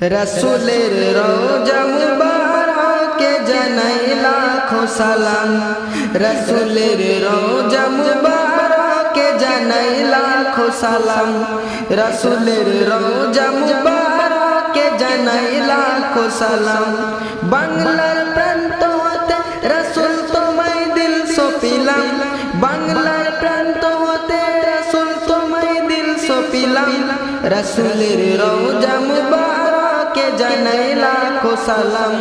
রসুলের রোজা মুবারকে জানাই লাখো সালাম। রসুলের রোজা মুবারকে জানাই লাখো সালাম। রসুলের রোজা মুবারকে জানাই লাখো সালাম। বাংলার প্রান্ত হতে রসুল তোমায় দিল সপিলাম। বাংলার প্রান্ত হতে রসুল তোমায় দিল সপিলাম। রসুলের রোজা জানাই লাখো সালাম।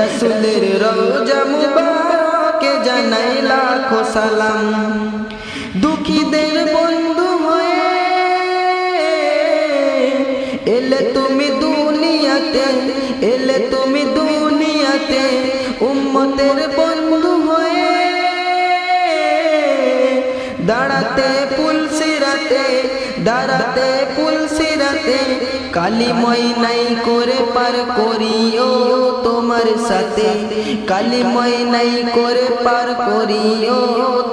রসুলের রোজা মুবারকে জানাই লাখো সালাম। দুঃখীদের বন্ধু হয়ে এলে তুমি দুনিয়াতে, এলে তুমি দুনিয়াতে উম্মতের বন্ধু হয়ে দাঁড়াতে, পুলসিরাতে দাঁড়াতে, পুলসিরাতে কালিময় নাই করে পার করিও তোমার সাথে। কালিময় নাই করে পার করিও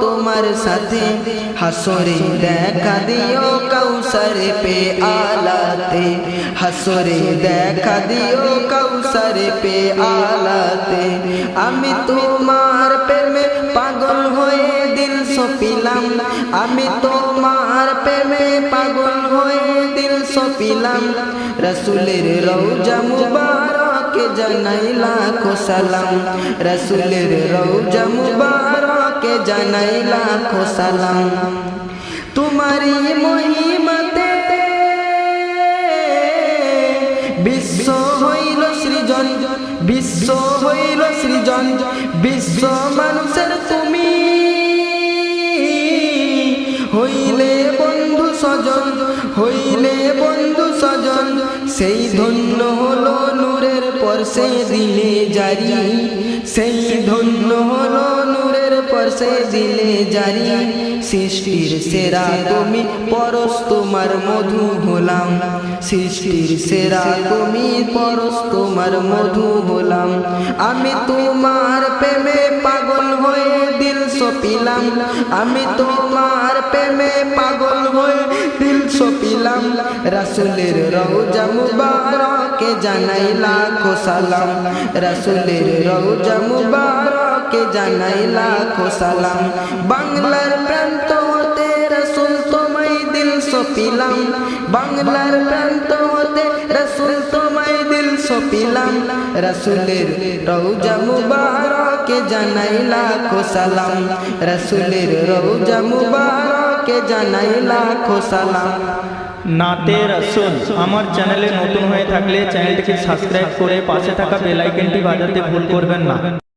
তোমার সাথে। হাসরে দেখা দিও কৌসরে পে আলাতে। হাসরে দেখা দিও কৌসরে পে আলাতে। আমি তোমার প্রেমে পাগল হয়ে দিল সপিলাম। আমি তোমার প্রেমে পাগল সপিলাম। রসুলের রৌজা মুবারক জানাই লাখো রসুলের রৌজা মহিমাতে বিশ্ব হইল সৃজন। বিশ্ব হইল সৃজন। বিশ্ব মানুষের তুমি স্বজন, হইলে বন্ধু স্বজন। সেই ধন্য হলো নূরের পরশে দিলে জারি। সেই ধন্য হলো নূরের পরশে দিলে জারি। সৃষ্টির সেরা তুমি, পরশ তোমার মধু হলাম। সৃষ্টির সেরা তুমি, পরশ তোমার মধু হলাম। আমি তোমার প্রেমে পাগল হয়ে দিল সপিলাম। আমি তোমার প্রেমে রাসুলের রওজা মুবারকে জানাই লাখো সালাম। রাসুলের রওজা মুবারকে জানাই লাখো সালাম। বাংলার প্রান্ত হতে রসুল তোমায় দিল সপিলাম। বাংলার প্রান্ত হতে রসুল তোমায় দিল সপিলাম। রসুলের রওজা মুবারকে জানাই লাখো সালাম। রসুলের রওজা মুবারকে জানাই লাখো সালাম। নাতে রসুল, আমার চ্যানেলে নতুন হয়ে থাকলে চ্যানেলটিকে সাবস্ক্রাইব করে পাশে থাকা বেলাইকেনটি বাজাতে ভুল করবেন না।